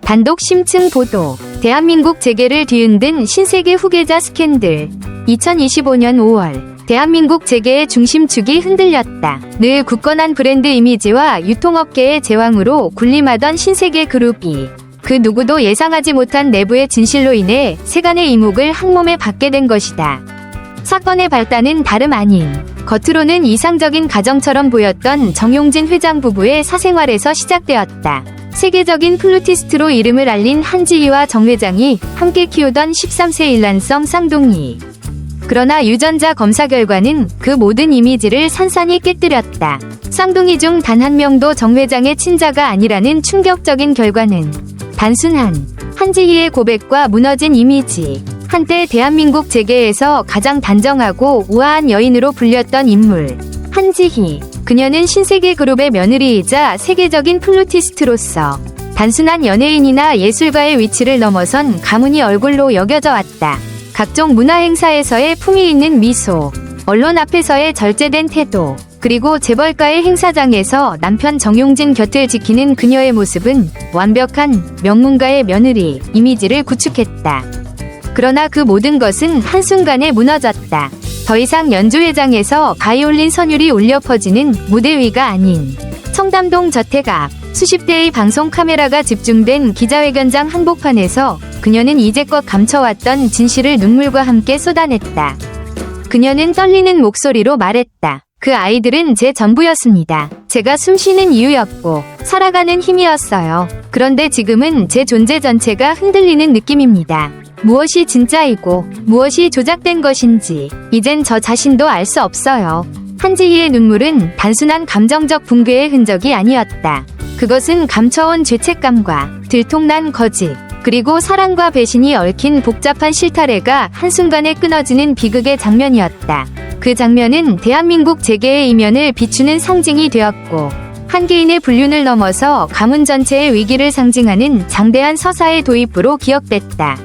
단독 심층 보도. 대한민국 재계를 뒤흔든 신세계 후계자 스캔들. 2025년 5월. 대한민국 재계의 중심축이 흔들렸다. 늘 굳건한 브랜드 이미지와 유통업계의 제왕으로 군림하던 신세계 그룹이 그 누구도 예상하지 못한 내부의 진실로 인해 세간의 이목을 한몸에 받게 된 것이다. 사건의 발단은 다름 아닌 겉으로는 이상적인 가정처럼 보였던 정용진 회장 부부의 사생활에서 시작되었다. 세계적인 플루티스트로 이름을 알린 한지희와 정 회장이 함께 키우던 13세 일란성 쌍둥이. 그러나 유전자 검사 결과는 그 모든 이미지를 산산이 깨뜨렸다. 쌍둥이 중 단 한 명도 정 회장의 친자가 아니라는 충격적인 결과는 단순한 한지희의 고백과 무너진 이미지. 한때 대한민국 재계에서 가장 단정하고 우아한 여인으로 불렸던 인물. 한지희. 그녀는 신세계 그룹의 며느리이자 세계적인 플루티스트로서 단순한 연예인이나 예술가의 위치를 넘어선 가문이 얼굴로 여겨져 왔다. 각종 문화 행사에서의 품위 있는 미소, 언론 앞에서의 절제된 태도, 그리고 재벌가의 행사장에서 남편 정용진 곁을 지키는 그녀의 모습은 완벽한 명문가의 며느리 이미지를 구축했다. 그러나 그 모든 것은 한순간에 무너졌다. 더 이상 연주회장에서 바이올린 선율이 울려 퍼지는 무대 위가 아닌 청담동 저택 앞 수십 대의 방송 카메라가 집중된 기자회견장 한복판에서 그녀는 이제껏 감춰왔던 진실을 눈물과 함께 쏟아냈다. 그녀는 떨리는 목소리로 말했다. 그 아이들은 제 전부였습니다. 제가 숨쉬는 이유였고, 살아가는 힘이었어요. 그런데 지금은 제 존재 전체가 흔들리는 느낌입니다. 무엇이 진짜이고, 무엇이 조작된 것인지, 이젠 저 자신도 알 수 없어요. 한지희의 눈물은 단순한 감정적 붕괴의 흔적이 아니었다. 그것은 감춰온 죄책감과 들통난 거짓, 그리고 사랑과 배신이 얽힌 복잡한 실타래가 한순간에 끊어지는 비극의 장면이었다. 그 장면은 대한민국 재계의 이면을 비추는 상징이 되었고, 한 개인의 불륜을 넘어서 가문 전체의 위기를 상징하는 장대한 서사의 도입부로 기억됐다.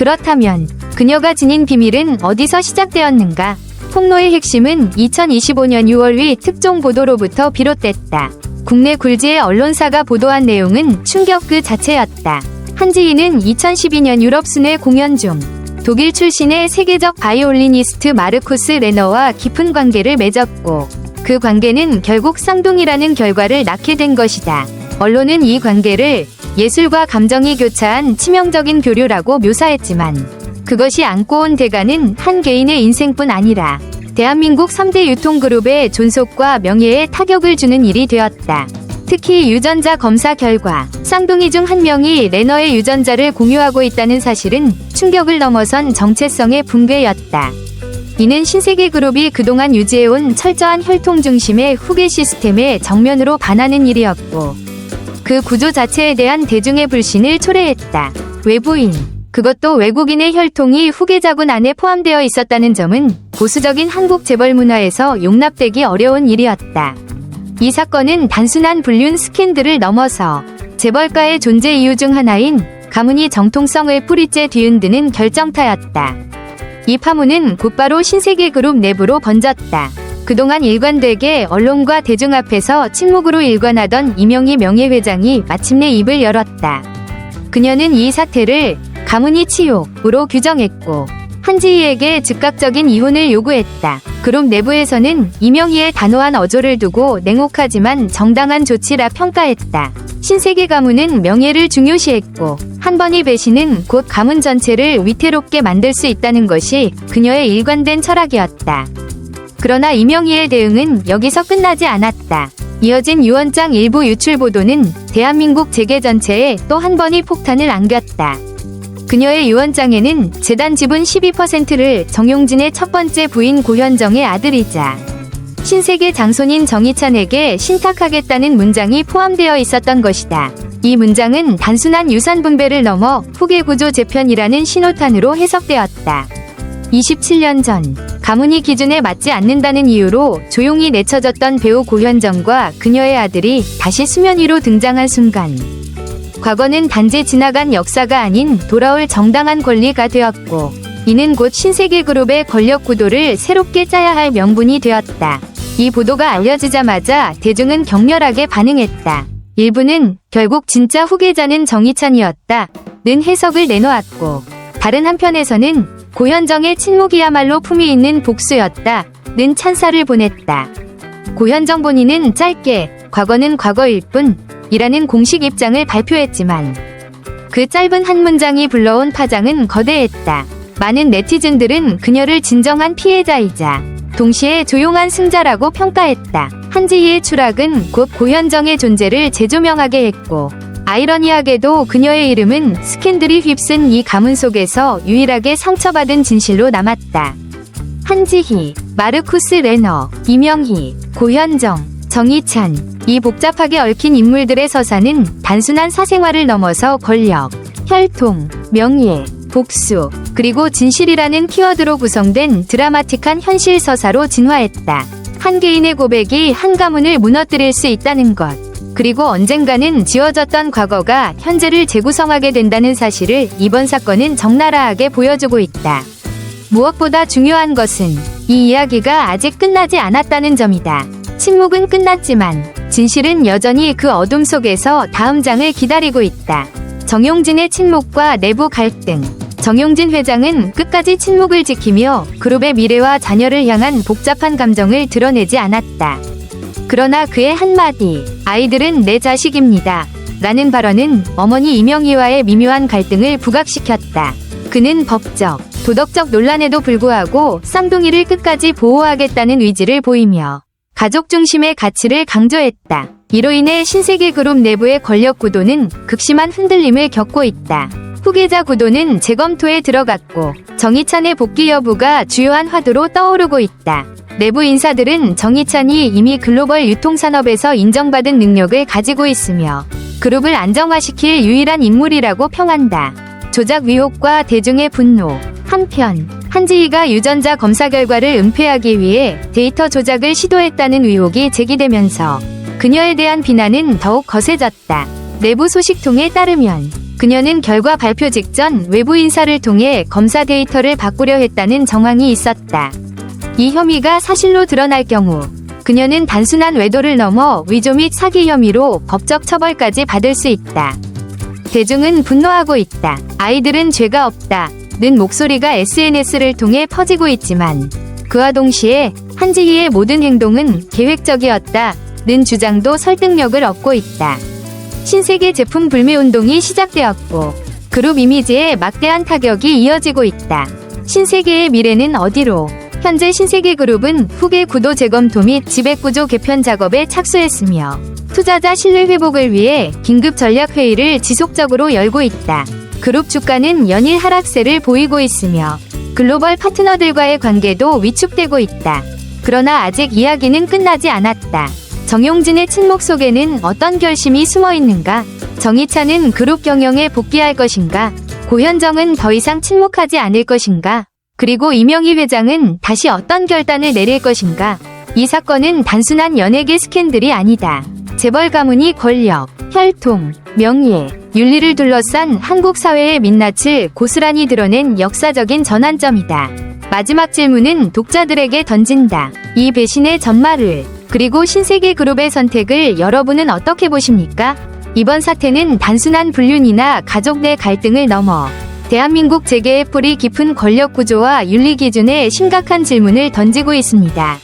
그렇다면 그녀가 지닌 비밀은 어디서 시작되었는가? 폭로의 핵심은 2025년 6월 위 특종 보도로부터 비롯됐다. 국내 굴지의 언론사가 보도한 내용은 충격 그 자체였다. 한지희는 2012년 유럽 순회 공연 중 독일 출신의 세계적 바이올리니스트 마르쿠스 레너와 깊은 관계를 맺었고 그 관계는 결국 쌍둥이라는 결과를 낳게 된 것이다. 언론은 이 관계를 예술과 감정이 교차한 치명적인 교류라고 묘사했지만 그것이 안고 온 대가는 한 개인의 인생뿐 아니라 대한민국 3대 유통그룹의 존속과 명예에 타격을 주는 일이 되었다. 특히 유전자 검사 결과 쌍둥이 중 한 명이 레너의 유전자를 공유하고 있다는 사실은 충격을 넘어선 정체성의 붕괴였다. 이는 신세계 그룹이 그동안 유지해온 철저한 혈통 중심의 후계 시스템에 정면으로 반하는 일이었고 그 구조 자체에 대한 대중의 불신을 초래했다. 외부인, 그것도 외국인의 혈통이 후계자군 안에 포함되어 있었다는 점은 보수적인 한국 재벌 문화에서 용납되기 어려운 일이었다. 이 사건은 단순한 불륜 스캔들을 넘어서 재벌가의 존재 이유 중 하나인 가문이 정통성을 뿌리째 뒤흔드는 결정타였다. 이 파문은 곧바로 신세계 그룹 내부로 번졌다. 그동안 일관되게 언론과 대중 앞에서 침묵으로 일관하던 이명희 명예회장이 마침내 입을 열었다. 그녀는 이 사태를 가문이 치욕으로 규정했고 한지희에게 즉각적인 이혼을 요구했다. 그룹 내부에서는 이명희의 단호한 어조를 두고 냉혹하지만 정당한 조치라 평가했다. 신세계 가문은 명예를 중요시했고 한 번의 배신은 곧 가문 전체를 위태롭게 만들 수 있다는 것이 그녀의 일관된 철학이었다. 그러나 이명희의 대응은 여기서 끝나지 않았다. 이어진 유언장 일부 유출 보도는 대한민국 재계 전체에 또 한 번의 폭탄을 안겼다. 그녀의 유언장에는 재단 지분 12%를 정용진의 첫 번째 부인 고현정의 아들이자 신세계 장손인 정희찬에게 신탁하겠다는 문장이 포함되어 있었던 것이다. 이 문장은 단순한 유산 분배를 넘어 후계 구조 재편이라는 신호탄으로 해석되었다. 27년 전 가문이 기준에 맞지 않는다는 이유로 조용히 내쳐졌던 배우 고현정과 그녀의 아들이 다시 수면 위로 등장한 순간 과거는 단지 지나간 역사가 아닌 돌아올 정당한 권리가 되었고 이는 곧 신세계 그룹의 권력 구도를 새롭게 짜야 할 명분이 되었다. 이 보도가 알려지자마자 대중은 격렬하게 반응했다. 일부는 결국 진짜 후계자는 정희찬이었다. 는 해석을 내놓았고, 다른 한편에서는 고현정의 침묵이야말로 품위 있는 복수였다. 는 찬사를 보냈다. 고현정 본인은 짧게, 과거는 과거일 뿐, 이라는 공식 입장을 발표했지만, 그 짧은 한 문장이 불러온 파장은 거대했다. 많은 네티즌들은 그녀를 진정한 피해자이자 동시에 조용한 승자라고 평가했다. 한지희의 추락은 곧 고현정의 존재를 재조명하게 했고 아이러니하게도 그녀의 이름은 스캔들이 휩쓴 이 가문 속에서 유일하게 상처받은 진실로 남았다. 한지희, 마르쿠스 레너, 이명희, 고현정, 정희찬 이 복잡하게 얽힌 인물들의 서사는 단순한 사생활을 넘어서 권력, 혈통, 명예, 복수, 그리고 진실이라는 키워드로 구성된 드라마틱한 현실 서사로 진화했다. 한 개인의 고백이 한 가문을 무너뜨릴 수 있다는 것. 그리고 언젠가는 지워졌던 과거가 현재를 재구성하게 된다는 사실을 이번 사건은 적나라하게 보여주고 있다. 무엇보다 중요한 것은 이 이야기가 아직 끝나지 않았다는 점이다. 침묵은 끝났지만 진실은 여전히 그 어둠 속에서 다음 장을 기다리고 있다. 정용진의 침묵과 내부 갈등. 정용진 회장은 끝까지 침묵을 지키며 그룹의 미래와 자녀를 향한 복잡한 감정을 드러내지 않았다. 그러나 그의 한마디, 아이들은 내 자식입니다. 라는 발언은 어머니 이명희와의 미묘한 갈등을 부각시켰다. 그는 법적, 도덕적 논란에도 불구하고 쌍둥이를 끝까지 보호하겠다는 의지를 보이며 가족 중심의 가치를 강조했다. 이로 인해 신세계 그룹 내부의 권력 구도는 극심한 흔들림을 겪고 있다. 후계자 구도는 재검토에 들어갔고 정희찬의 복귀 여부가 주요한 화두로 떠오르고 있다. 내부 인사들은 정희찬이 이미 글로벌 유통산업에서 인정받은 능력을 가지고 있으며 그룹을 안정화시킬 유일한 인물이라고 평한다. 조작 의혹과 대중의 분노. 한편 한지희가 유전자 검사 결과를 은폐하기 위해 데이터 조작을 시도했다는 의혹이 제기되면서 그녀에 대한 비난은 더욱 거세졌다. 내부 소식통에 따르면 그녀는 결과 발표 직전 외부 인사를 통해 검사 데이터를 바꾸려 했다는 정황이 있었다. 이 혐의가 사실로 드러날 경우 그녀는 단순한 외도를 넘어 위조 및 사기 혐의로 법적 처벌까지 받을 수 있다. 대중은 분노하고 있다. 아이들은 죄가 없다. 는 목소리가 SNS를 통해 퍼지고 있지만 그와 동시에 한지희의 모든 행동은 계획적이었다. 는 주장도 설득력을 얻고 있다. 신세계 제품 불매 운동이 시작되었고 그룹 이미지에 막대한 타격이 이어지고 있다. 신세계의 미래는 어디로? 현재 신세계 그룹은 후계 구도 재검토 및 지배구조 개편 작업에 착수했으며 투자자 신뢰 회복을 위해 긴급 전략 회의를 지속적으로 열고 있다. 그룹 주가는 연일 하락세를 보이고 있으며 글로벌 파트너들과의 관계도 위축되고 있다. 그러나 아직 이야기는 끝나지 않았다. 정용진의 침묵 속에는 어떤 결심이 숨어 있는가? 정희찬은 그룹 경영에 복귀할 것인가? 고현정은 더 이상 침묵하지 않을 것인가? 그리고 이명희 회장은 다시 어떤 결단을 내릴 것인가? 이 사건은 단순한 연예계 스캔들이 아니다. 재벌 가문이 권력, 혈통, 명예, 윤리를 둘러싼 한국 사회의 민낯을 고스란히 드러낸 역사적인 전환점이다. 마지막 질문은 독자들에게 던진다. 이 배신의 전말을 그리고 신세계 그룹의 선택을 여러분은 어떻게 보십니까? 이번 사태는 단순한 불륜이나 가족 내 갈등을 넘어 대한민국 재계의 뿌리 깊은 권력 구조와 윤리 기준에 심각한 질문을 던지고 있습니다.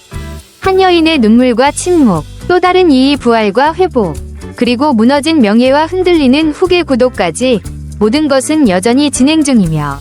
한 여인의 눈물과 침묵, 또 다른 이의 부활과 회복, 그리고 무너진 명예와 흔들리는 후계 구도까지 모든 것은 여전히 진행 중이며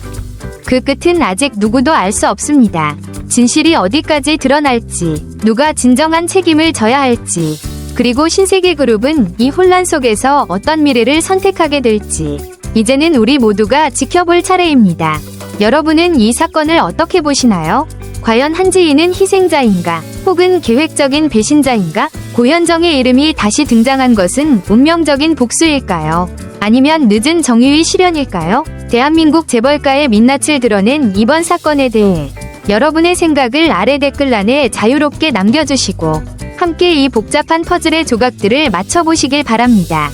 그 끝은 아직 누구도 알 수 없습니다. 진실이 어디까지 드러날지, 누가 진정한 책임을 져야 할지, 그리고 신세계 그룹은 이 혼란 속에서 어떤 미래를 선택하게 될지, 이제는 우리 모두가 지켜볼 차례입니다. 여러분은 이 사건을 어떻게 보시나요? 과연 한지희는 희생자인가? 혹은 계획적인 배신자인가? 고현정의 이름이 다시 등장한 것은 운명적인 복수일까요? 아니면 늦은 정의의 실현일까요? 대한민국 재벌가의 민낯을 드러낸 이번 사건에 대해 여러분의 생각을 아래 댓글란에 자유롭게 남겨주시고 함께 이 복잡한 퍼즐의 조각들을 맞춰보시길 바랍니다.